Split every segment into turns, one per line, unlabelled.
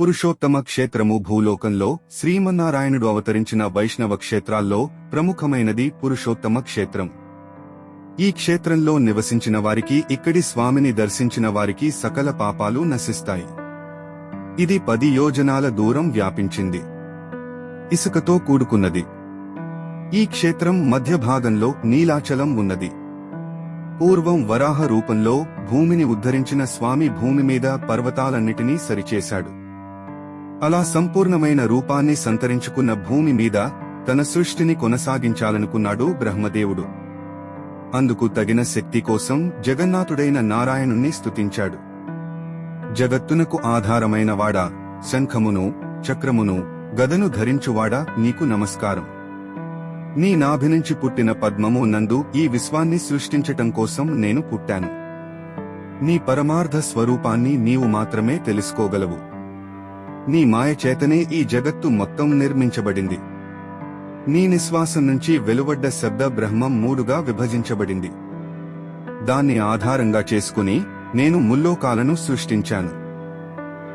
పురుషోత్తమ క్షేత్రము భూలోకంలో శ్రీమన్నారాయణుడు అవతరించిన వైష్ణవ క్షేత్రాల్లో ప్రముఖమైనది పురుషోత్తమ క్షేత్రం. ఈ క్షేత్రంలో నివసించిన వారికి ఇక్కడి స్వామిని దర్శించిన వారికి సకల పాపాలు నశిస్తాయి. ఇది పది యోజనాల దూరం వ్యాపించింది. ఇసుకతో కూడుకున్నది. ఈ క్షేత్రం మధ్య భాగంలో నీలాచలం ఉన్నది. పూర్వం వరాహ రూపంలో భూమిని ఉద్ధరించిన స్వామి భూమి మీద పర్వతాలన్నిటినీ సరిచేశాడు. అలా సంపూర్ణమైన రూపాన్ని సంతరించుకున్న భూమి మీద తన సృష్టిని కొనసాగించాలనుకున్నాడు బ్రహ్మదేవుడు. అందుకు తగిన శక్తి కోసం జగన్నాథుడైన నారాయణుణ్ణి స్తుతించాడు. జగత్తునకు ఆధారమైన వాడా శంఖమును చక్రమును గదను ధరించువాడా నీకు నమస్కారం. నీ నాభి నుంచి పుట్టిన పద్మము నందు ఈ విశ్వాన్ని సృష్టించటం కోసం నేను పుట్టాను. నీ పరమార్థ స్వరూపాన్ని నీవు మాత్రమే తెలుసుకోగలవు. నీ మాయ చేతనే ఈ జగత్తు మొత్తం నిర్మించబడింది. నీ నిశ్వాసం నుంచి వెలువడ్డ శబ్ద బ్రహ్మం మూడుగా విభజించబడింది. దాన్ని ఆధారంగా చేసుకుని నేను ముల్లోకాలను సృష్టించాను.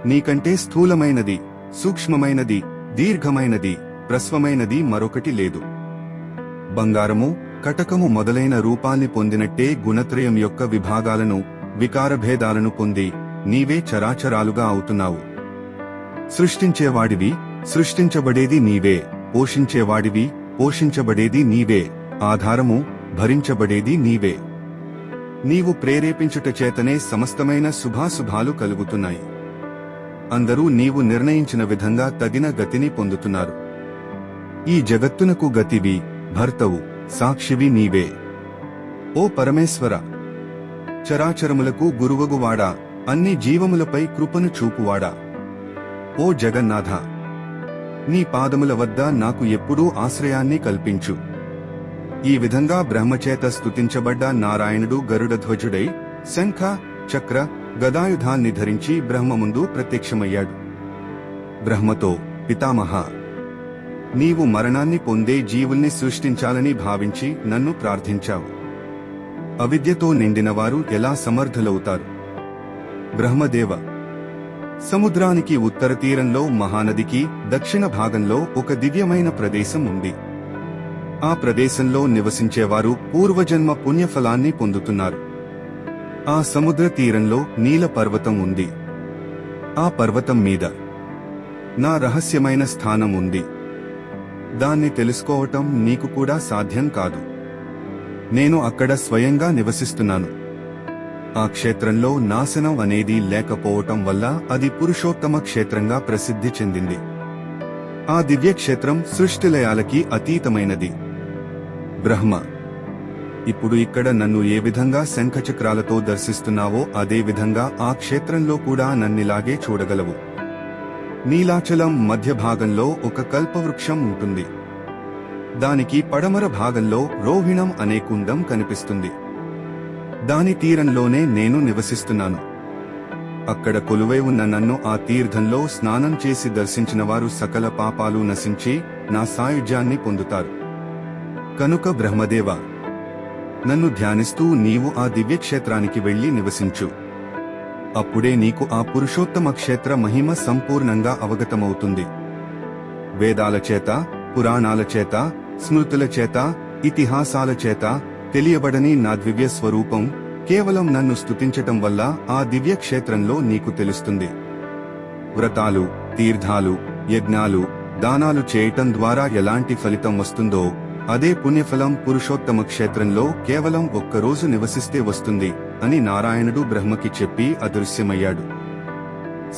నీకంటే స్థూలమైనది సూక్ష్మమైనది దీర్ఘమైనది ప్రస్వమైనది మరొకటి లేదు. బంగారము కటకము మొదలైన రూపాన్ని పొందినట్టే గుణత్రయం యొక్క విభాగాలను వికారభేదాలను పొంది నీవే చరాచరాలుగా అవుతున్నావు. సృష్టించేవాడివి సృష్టించబడేది నీవే పోషించేవాడివి పోషించబడేది నీవే ఆధారము భరించబడేది నీవే. నీవు ప్రేరేపించుట చేతనే సమస్తమైన శుభాశుభాలు కలుగుతున్నాయి. అందరూ నీవు నిర్ణయించిన విధంగా తగిన గతిని పొందుతున్నారు. ఈ జగత్తునకు గతివి భర్తవు సాక్షివి నీవే. ఓ పరమేశ్వర! చరాచరములకు గురువగువాడా అన్ని జీవములపై కృపను చూపువాడా. ఓ జగన్నాథ! నీ పాదముల వద్ద నాకు ఎప్పుడూ ఆశ్రయాన్ని కల్పించు. ఈ విధంగా బ్రహ్మచేత స్తుతించబడ్డ నారాయణుడు గరుడధ్వజుడై శంఖ చక్ర గదాయుధాన్ని ధరించి బ్రహ్మ ముందు ప్రత్యక్షమయ్యాడు. బ్రహ్మతో పితామహ! నీవు మరణాన్ని పొందే జీవుల్ని సృష్టించాలని భావించి నన్ను ప్రార్థించావు. అవిద్యతో నిండినవారు ఎలా సమర్థులవుతారు? బ్రహ్మదేవ! సముద్రానికి ఉత్తర తీరంలో మహానదికి దక్షిణ భాగంలో ఒక దివ్యమైన ప్రదేశం ఉంది. ఆ ప్రదేశంలో నివసించేవారు పూర్వజన్మ పుణ్యఫలాన్ని పొందుతున్నారు. ఆ సముద్ర తీరంలో నీల పర్వతం ఉంది. ఆ పర్వతం మీద నా రహస్యమైన స్థానం ఉంది. దాన్ని తెలుసుకోవటం నీకు కూడా సాధ్యం కాదు. నేను అక్కడ స్వయంగా నివసిస్తున్నాను. ఆ క్షేత్రంలో నాశనం అనేది లేకపోవటం వల్ల అది పురుషోత్తమ క్షేత్రంగా ప్రసిద్ధి చెందింది. ఆ దివ్యక్షేత్రం సృష్టిలయాలకి అతీతమైనది. బ్రహ్మ ఇప్పుడు ఇక్కడ నన్ను ఏ విధంగా శంఖచక్రాలతో దర్శిస్తున్నావో అదే విధంగా ఆ క్షేత్రంలో కూడా నన్నిలాగే చూడగలవు. నీలాచలం మధ్య భాగంలో ఒక కల్పవృక్షం ఉంటుంది. దానికి పడమర భాగంలో రోహిణం అనే కుండం కనిపిస్తుంది. దాని తీరంలోనే నేను నివసిస్తున్నాను. అక్కడ కొలువై ఉన్న నన్ను ఆ తీర్థంలో స్నానం చేసి దర్శించిన వారు సకల పాపాలు నశించి నా సాయుధ్యాన్ని పొందుతారు. కనుక బ్రహ్మదేవ నన్ను ధ్యానిస్తూ నీవు ఆ దివ్యక్షేత్రానికి వెళ్ళి నివసించు. అప్పుడే నీకు ఆ పురుషోత్తమ క్షేత్ర మహిమ సంపూర్ణంగా అవగతమవుతుంది. వేదాల చేత పురాణాల చేత స్మృతుల చేత ఇతిహాసాల చేత తెలియబడని నా దివ్య స్వరూపం కేవలం నన్ను స్తుతించటం వల్ల ఆ దివ్య క్షేత్రంలో నీకు తెలుస్తుంది. వ్రతాలు తీర్థాలు యజ్ఞాలు దానాలు చేయటం ద్వారా ఎలాంటి ఫలితం వస్తుందో అదే పుణ్యఫలం పురుషోత్తమ క్షేత్రంలో కేవలం ఒక్కరోజు నివసిస్తే వస్తుంది అని నారాయణుడు బ్రహ్మకి చెప్పి అదృశ్యమయ్యాడు.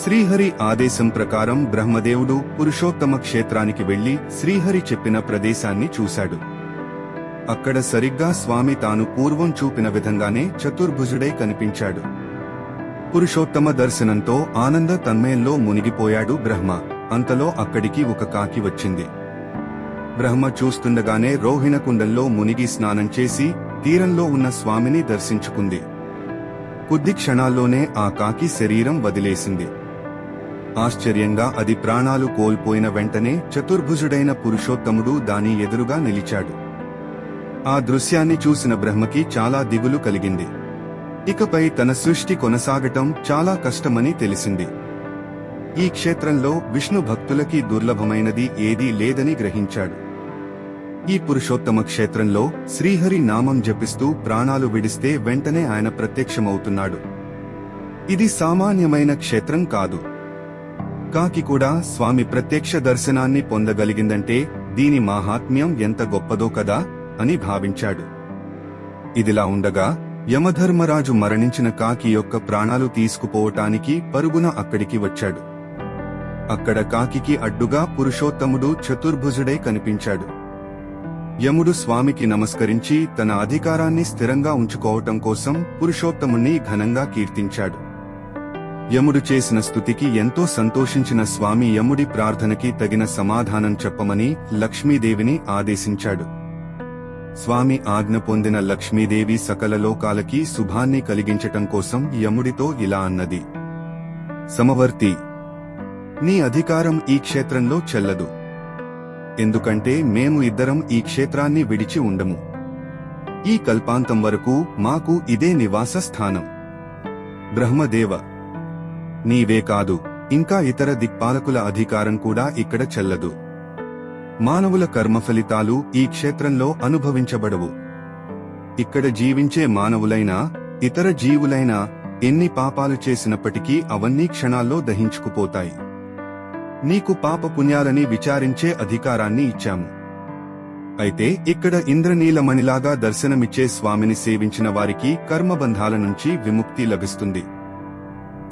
శ్రీహరి ఆదేశం ప్రకారం బ్రహ్మదేవుడు పురుషోత్తమ క్షేత్రానికి వెళ్ళి శ్రీహరి చెప్పిన ప్రదేశాన్ని చూశాడు. అక్కడ సరిగ్గా స్వామి తాను పూర్వం చూపిన విధంగానే చతుర్భుజుడై కనిపించాడు. పురుషోత్తమ దర్శనంతో ఆనంద తన్మయంలో మునిగిపోయాడు బ్రహ్మ. అంతలో అక్కడికి ఒక కాకి వచ్చింది. బ్రహ్మ చూస్తుండగానే రోహిణ కుండంలో మునిగి స్నానం చేసి తీరంలో ఉన్న స్వామిని దర్శించుకుంది. కొద్ది క్షణాల్లోనే ఆ కాకి శరీరం వదిలేసింది. ఆశ్చర్యంగా అది ప్రాణాలు కోల్పోయిన వెంటనే చతుర్భుజుడైన పురుషోత్తముడు దాని ఎదురుగా నిలిచాడు. ఆ దృశ్యాన్ని చూసిన బ్రహ్మకి చాలా దిగులు కలిగింది. ఇకపై తన సృష్టి కొనసాగటం చాలా కష్టమని తెలిసింది. ఈ క్షేత్రంలో విష్ణు భక్తులకి దుర్లభమైనది ఏదీ లేదని గ్రహించాడు. ఈ పురుషోత్తమ క్షేత్రంలో శ్రీహరి నామం జపిస్తూ ప్రాణాలు విడిస్తే వెంటనే ఆయన ప్రత్యక్షమవుతున్నాడు. ఇది సామాన్యమైన క్షేత్రం కాదు. కాకి కూడా స్వామి ప్రత్యక్ష దర్శనాన్ని పొందగలిగిందంటే దీని మాహాత్మ్యం ఎంత గొప్పదో కదా? అని భావించాడు. ఇదిలా ఉండగా యమధర్మరాజు మరణించిన కాకి యొక్క ప్రాణాలు తీసుకుపోవటానికి పరుగున అక్కడికి వచ్చాడు. అక్కడ కాకికి అడ్డుగా పురుషోత్తముడు చతుర్భుజుడై కనిపించాడు. యముడు స్వామికి నమస్కరించి తన అధికారాన్ని స్థిరంగా ఉంచుకోవటం కోసం పురుషోత్తముణ్ణి ఘనంగా కీర్తించాడు. యముడు చేసిన స్థుతికి ఎంతో సంతోషించిన స్వామి యముడి ప్రార్థనకి తగిన సమాధానం చెప్పమని లక్ష్మీదేవిని ఆదేశించాడు. స్వామి ఆజ్ఞ పొందిన లక్ష్మీదేవి సకల లోకాలకి శుభాన్ని కలిగించటం కోసం యముడితో ఇలా అన్నది. సమవర్తి నీ అధికారం ఈ క్షేత్రంలో చెల్లదు. ఎందుకంటే మేము ఇద్దరం ఈ క్షేత్రాన్ని విడిచి ఉండము. ఈ కల్పాంతం వరకు మాకు ఇదే నివాస స్థానం. బ్రహ్మదేవ నీవే కాదు ఇంకా ఇతర దిక్పాలకుల అధికారం కూడా ఇక్కడ చెల్లదు. మానవుల కర్మ ఫలితాలు ఈ క్షేత్రంలో అనుభవించబడవు. ఇక్కడ జీవించే మానవులైనా ఇతర జీవులైనా ఎన్ని పాపాలు చేసినప్పటికీ అవన్నీ క్షణాల్లో దహించుకుపోతాయి. నీకు పాప పుణ్యాలని విచారించే అధికారాన్ని ఇచ్చాము. అయితే ఇక్కడ ఇంద్రనీలమణిలాగా దర్శనమిచ్చే స్వామిని సేవించిన వారికి కర్మబంధాల నుంచి విముక్తి లభిస్తుంది.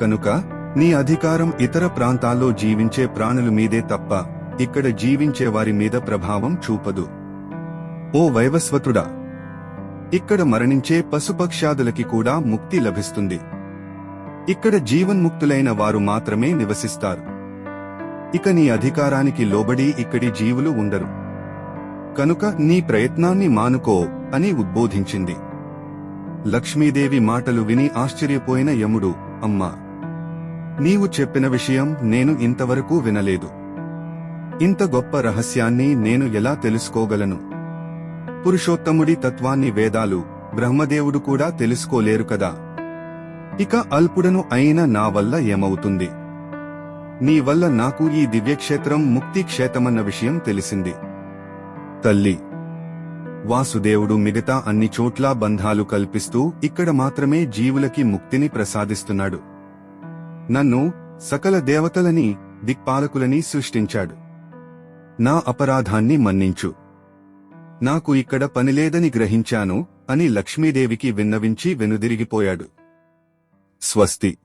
కనుక నీ అధికారం ఇతర ప్రాంతాల్లో జీవించే ప్రాణుల మీదే తప్ప ఇక్కడ జీవించే వారి మీద ప్రభావం చూపదు. ఓ వైవస్వతుడా! ఇక్కడ మరణించే పశుపక్ష్యాదులకి కూడా ముక్తి లభిస్తుంది. ఇక్కడ జీవన్ముక్తులైన వారు మాత్రమే నివసిస్తారు. ఇక నీ అధికారానికి లోబడి ఇక్కడి జీవులు ఉండరు. కనుక నీ ప్రయత్నాన్ని మానుకో అని ఉద్బోధించింది. లక్ష్మీదేవి మాటలు విని ఆశ్చర్యపోయిన యముడు అమ్మా! నీవు చెప్పిన విషయం నేను ఇంతవరకు వినలేదు. ఇంత గొప్ప రహస్యాన్ని నేను ఎలా తెలుసుకోగలను? పురుషోత్తముడి తత్వాన్ని వేదాలు బ్రహ్మదేవుడు కూడా తెలుసుకోలేరు కదా? ఇక అల్పుడను అయిన నా వల్ల ఏమవుతుంది? నీ వల్ల నాకు ఈ దివ్యక్షేత్రం ముక్తి క్షేత్రమన్న విషయం తెలిసింది. తల్లి! వాసుదేవుడు మిగతా అన్ని చోట్ల బంధాలు కల్పిస్తూ ఇక్కడ మాత్రమే జీవులకి ముక్తిని ప్రసాదిస్తున్నాడు. నన్ను సకల దేవతలని దిక్పాలకులని సృష్టించాడు. నా అపరాధాన్ని మన్నించు. నాకు ఇక్కడ పనిలేదని గ్రహించాను అని లక్ష్మీదేవికి విన్నవించి వెనుదిరిగిపోయాడు. స్వస్తి.